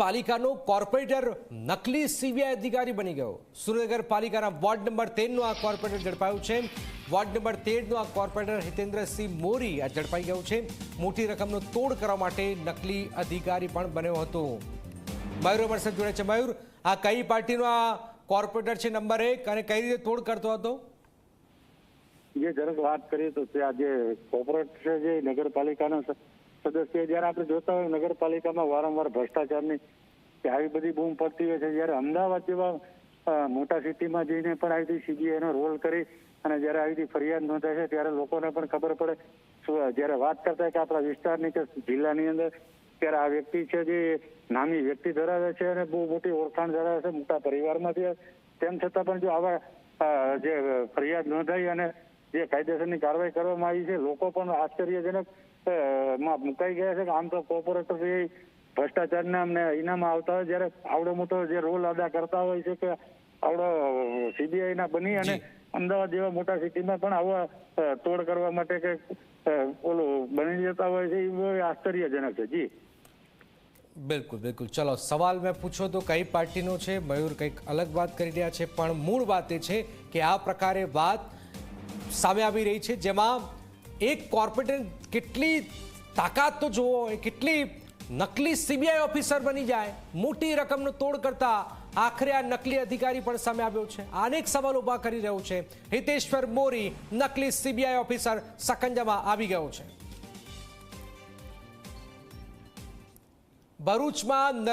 પાલિકાનો corporator નકલી CBI અધિકારી બની ગયો. સુરેન્દ્રનગર પાલિકાના વોર્ડ નંબર તેરનું આ કોર્પોરેટર ઝડપાયું છે. વોર્ડ નંબર તેરનું આ કોર્પોરેટર હિતેન્દ્રસિંહ મોરી આ ઝડપાઈ ગયું છે. મોટી રકમનો તોડ કરવા માટે નકલી અધિકારી પણ બન્યો હતો. મયુર અમારી સાથે જોડે છે. મયુર, આ કઈ પાર્ટીનો આ કોર્પોરેટર છે? નંબર એક. અને કઈ રીતે તોડ કરતો હતો? જે જરાક વાત કરીએ તો આ જે કોર્પોરેટ છે, જે નગરપાલિકાના સદસ્ય, જ્યારે આપણે જોતા હોય નગરપાલિકામાં વારંવાર ભ્રષ્ટાચારની આવી બધી બૂમ પડતી હોય છે, જ્યારે અમદાવાદ જેવા મોટા સિટીમાં જઈને પણ આવી રીતે સીબીઆઈનો રોલ કરી અને જ્યારે આવી રીતે ફરિયાદ નોંધાય છે, ત્યારે લોકોને પણ ખબર પડે. જ્યારે વાત કરતા કે આપણા વિસ્તારની કે જિલ્લાની અંદર, ત્યારે આ વ્યક્તિ છે જે નાની વ્યક્તિ ધરાવે છે અને બહુ મોટી ઓળખાણ ધરાવે છે, મોટા પરિવારમાંથી. તેમ છતાં પણ જો આવા જે ફરિયાદ નોંધાઈ અને જે કાયદેસરની કાર્યવાહી કરવામાં આવી છે લોકો પણ આશ્ચર્યજનકમાં મુકાઈ ગયા છે કે આમ તો કોર્પોરેટર ભ્રષ્ટાચારના અમને ઇનામ આવતા હોય જ્યારે આવડો મોટો જે રોલ અદા કરતા હોય છે કે આવડો સીબીઆઈ ના બની અને અમદાવાદ જેવા મોટા સિટીમાં પણ આવા તોડ કરવા માટે કે ઓલું બની જતા હોય છે એ આશ્ચર્યજનક છે. જી. બિલકુલ બિલકુલ. ચલો સવાલ મેં પૂછો તો કઈ પાર્ટીનો છે? મયુર કંઈક અલગ વાત કરી રહ્યા છે પણ મૂળ વાત એ છે કે આ પ્રકારે વાત સામે આવી રહી છે, જેમાં એક કોર્પોરેટર કેટલી તાકાત તો જુઓ કેટલી નકલી સીબીઆઈ ઓફિસર બની જાય, મોટી રકમનો તોડ કરતા આખરે આ નકલી અધિકારી પણ સામે આવ્યો છે. અનેક સવાલ ઊભા કરી રહ્યો છે. હિતેશ્વર મોરી નકલી સીબીઆઈ ઓફિસર સકંજામાં આવી ગયો છે. ભરૂચમાં